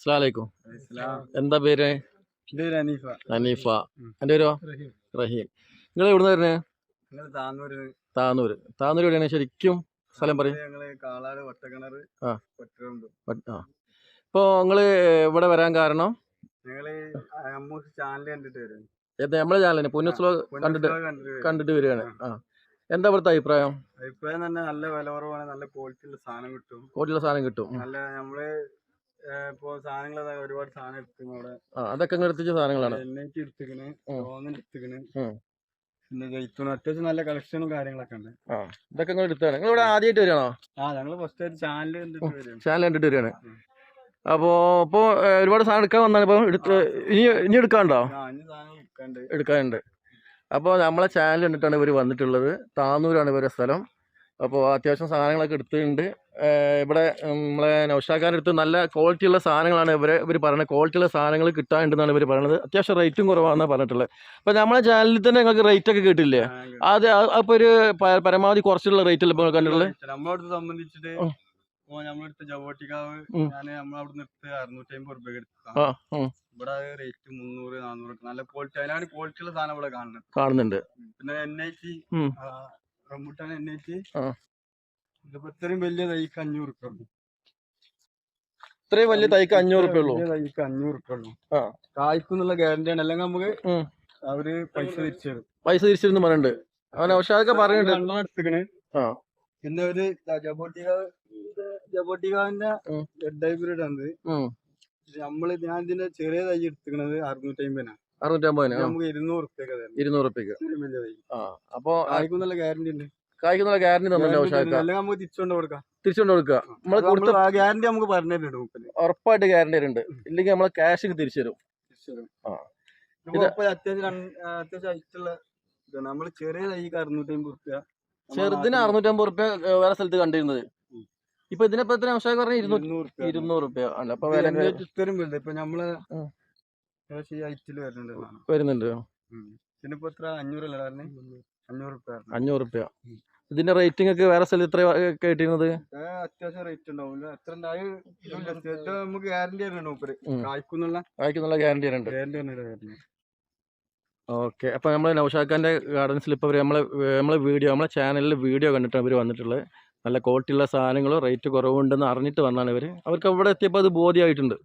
അസ്സലാമലൈക്കും. എന്താ പേര്? അനീഫ ഹനീഫ. എന്റെ പേരോ? റഹീം. നിങ്ങൾ എവിടുന്ന് വരുന്നത് ഞങ്ങൾ താന്നൂര്. താന്നൂര്. താന്നൂര് എവിടെയാണ്? ശരിക്കും സ്ഥലം പറയും. ഞങ്ങൾ നിങ്ങൾ ഇവിടെ വരാൻ കാരണം? നമ്മളെ ചാനലിന് പുന്നസ്ലോ കണ്ടിട്ട് കണ്ടിട്ട് വരും. കണ്ടിട്ട് വരികയാണ്. ആ. എന്താ ഇവിടുത്തെ അഭിപ്രായം? അഭിപ്രായം തന്നെ നല്ല വില കുറവാണ് നല്ല ക്വാളിറ്റി ഉള്ള സാധനം കിട്ടും. ക്വാളിറ്റിയുള്ള സാധനം കിട്ടും. നല്ല നമ്മൾ ഇപ്പൊ സാധനങ്ങൾ ഒരുപാട് സാധനം എടുത്തിരുന്നു അവിടെ. അതൊക്കെ നിങ്ങൾ എത്തിച്ച സാധനങ്ങളാണ്. എണ്ണയ്ക്ക് എടുത്തിക്കണ്. ഓന്നിന് എടുത്തിക്കണ്. പിന്നെ ജയിത്തൂണ് അത്യാവശ്യം നല്ല കളക്ഷനും കാര്യങ്ങളൊക്കെ ഉണ്ട്. ഇതൊക്കെ നിങ്ങൾ എടുത്താണ് നിങ്ങൾ ഇവിടെ ആദ്യമായിട്ട് വരികയാണോ? ആ ഞങ്ങൾ ഫസ്റ്റ് ആയിട്ട് ചാനൽ കണ്ടിട്ട് വരും ചാനൽ കണ്ടിട്ട് വരികയാണ്. അപ്പോ ഇപ്പൊ ഒരുപാട് സാധനം എടുക്കാൻ വന്നാണ്. ഇപ്പൊ എടുത്ത് ഇനി ഇനി എടുക്കാണ്ടോ എടുക്കാനുണ്ട്. അപ്പോൾ നമ്മളെ ചാനൽ കണ്ടിട്ടാണ് ഇവർ വന്നിട്ടുള്ളത്. താന്നൂരാണ് ഇവരുടെ സ്ഥലം. അപ്പോ അത്യാവശ്യം സാധനങ്ങളൊക്കെ എടുത്തിട്ടുണ്ട്. ഇവിടെ നമ്മളെ നൗഷാക്കാരുടെ അടുത്ത് നല്ല ക്വാളിറ്റിയുള്ള സാധനങ്ങളാണ് ഇവരെ ഇവർ പറയുന്നത്. ക്വാളിറ്റിയുള്ള സാധനങ്ങൾ കിട്ടാനുണ്ടെന്നാണ് ഇവർ പറയുന്നത്. അത്യാവശ്യം റേറ്റും കുറവാണെന്നാണ് പറഞ്ഞിട്ടുള്ളത്. അപ്പോൾ നമ്മളെ ചാനലിൽ തന്നെ നിങ്ങൾക്ക് റേറ്റ് ഒക്കെ കിട്ടില്ലേ? അത് അപ്പോൾ ഒരു പരമാവധി കുറച്ചുള്ള റേറ്റല്ലേ ഇപ്പോൾ കണ്ടിട്ടുള്ളത്? സംബന്ധിച്ചിട്ട് നമ്മളെടുത്ത ജവോട്ടിക്കാവ് ഞാൻ നമ്മളവിടുന്ന് എടുത്ത് അറുന്നൂറ്റി അമ്പത് റുപ്യ എടുത്ത ആ ഉം, ഇവിടെ റേറ്റ് മുന്നൂറ് നാന്നൂറ് നല്ല ക്വാളിറ്റി അതിനാണ് ക്വാളിറ്റിയുള്ള സാധനം ഇവിടെ കാണുന്നത്. കാണുന്നുണ്ട്. പിന്നെ എൻ ഐ ടി ഉം. റംബുട്ടാൻ എൻ ഐ ടി ആ. ഇതിപ്പോ ഇത്രയും വലിയ തൈക്ക് അഞ്ഞൂറ് റുപ്യ ഉള്ളൂ. ഇത്രയും വലിയ തൈക്ക് അഞ്ഞൂറ് ഉള്ളൂ. വലിയ തൈക്ക് അഞ്ഞൂറ് റുപ്യ ഉള്ളൂ. ആ. കായ്ക്കുന്നുള്ള ഗ്യാരണ്ടി ആണ്. അല്ലെങ്കിൽ നമുക്ക് ഉം. അവർ പൈസ തിരിച്ചു തരും. പൈസ തിരിച്ചിരുന്ന് പറയുന്നുണ്ട് അവൻ നൗഷാദൊക്കെ പറഞ്ഞിട്ടുണ്ട് രണ്ടെണ്ണം എടുത്തിക്കണ്. ആ. പിന്നെ ഒരു ജബോട്ടിക ജബോട്ടികാവിന്റെ ഉം. റെഡ് ഹൈബ്രിഡ് ആണ് ഇത്. ഉം. നമ്മൾ ഞാൻ ഇതിന്റെ ചെറിയ തൈ എടുത്തിക്കണത് അറുന്നൂറ്റി അമ്പതിനാണ് അറുന്നൂറ്റമ്പതിന്? ആ, നമുക്ക് ഇരുന്നൂറ് തരണം ഇരുന്നൂറ് റുപ്യക്ക് ഇത്രയും വലിയ തൈ. ആ. അപ്പോൾ കായ്ക്കുന്നുള്ള ഗ്യാരണ്ടി ഉണ്ട്. കായ്ക്കുന്നുള്ള ഗ്യാരണ്ടി തന്നല്ലോ തിരിച്ചുകൊണ്ട് കൊടുക്കാം. തിരിച്ചുകൊണ്ട് കൊടുക്കുക. കൊടുത്ത ഗ്യാരണ്ടി നമുക്ക് പറഞ്ഞു ഉറപ്പായിട്ട് ഗ്യാരണ്ടി ഉണ്ട് ഇല്ലെങ്കിൽ നമ്മളെ ക്യാഷ് തിരിച്ചു തരും. ആ. ചെറുതിന് അറുന്നൂറ്റമ്പത് റുപ്യ വേറെ സ്ഥലത്ത് കണ്ടിരുന്നത്. ഇപ്പൊ ഇതിനിപ്പോ എത്ര പറഞ്ഞ? ഇരുന്നൂറ്റി ഇരുന്നൂറ് ഇരുന്നൂറ് റുപ്യ അല്ല അപ്പൊ വില ഇപ്പൊ നമ്മൾ വരുന്നുണ്ട് അഞ്ഞൂറ് റുപ്യ ഇതിന്റെ റേറ്റിംഗ് ഒക്കെ വേറെ സ്ഥലത്ത് എത്ര കേട്ടിരുന്നത്? അത്യാവശ്യം റേറ്റ് ഉണ്ടാവും എത്ര നമുക്ക് ഗ്യാരണ്ടി. കായ്ക്കുന്നുള്ള ഗ്യാരണ്ടി ഗ്യാരണ്ടി ഓക്കെ അപ്പൊ നമ്മൾ നൗഷാഖാന്റെ ഗാർഡൻസിൽ ഇപ്പൊ നമ്മളെ നമ്മളെ വീഡിയോ നമ്മളെ ചാനലിൽ വീഡിയോ കണ്ടിട്ടാണ് ഇവർ വന്നിട്ടുള്ളത്. നല്ല ക്വാളിറ്റി ഉള്ള സാധനങ്ങളും റേറ്റ് കുറവുണ്ടെന്ന് അറിഞ്ഞിട്ട് വന്നാണ് ഇവർ അവർക്ക് അവിടെ എത്തിയപ്പോൾ അത് ബോധ്യമായിട്ടുണ്ട്.